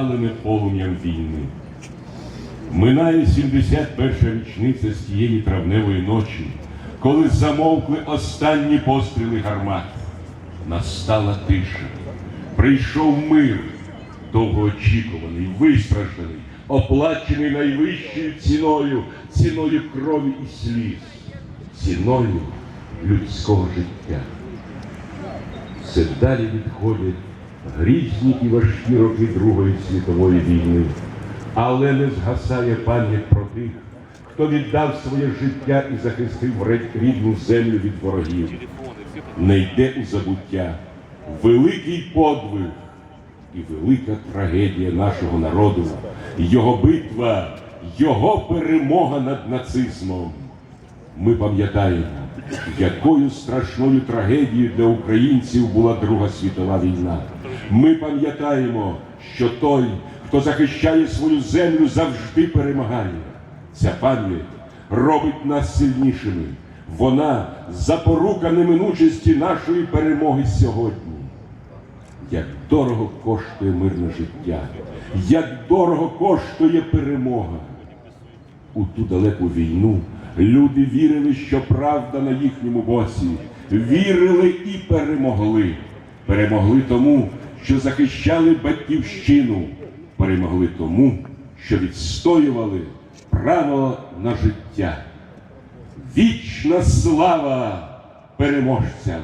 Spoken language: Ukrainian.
опалене полум'ям війни. Минає 71 річниця з тієї травневої ночі, коли замовкли останні постріли гармат. Настала тиша. Прийшов мир, довгоочікуваний, вистражданий, оплачений найвищою ціною, ціною крові і сліз, ціною людського життя. Все далі відходять грізні і важкі роки Другої світової війни, але не згасає пам'ять про тих, хто віддав своє життя і захистив рідну землю від ворогів. Не йде у забуття великий подвиг і велика трагедія нашого народу, його битва, його перемога над нацизмом. Ми пам'ятаємо, якою страшною трагедією для українців була Друга світова війна. Ми пам'ятаємо, що той, хто захищає свою землю, завжди перемагає. Ця пам'ять робить нас сильнішими. Вона запорука неминучості нашої перемоги сьогодні. Як дорого коштує мирне життя, як дорого коштує перемога. У ту далеку війну люди вірили, що правда на їхньому боці. Вірили і перемогли. Перемогли тому, що захищали батьківщину. Перемогли тому, що відстоювали право на життя. Вічна слава переможцям!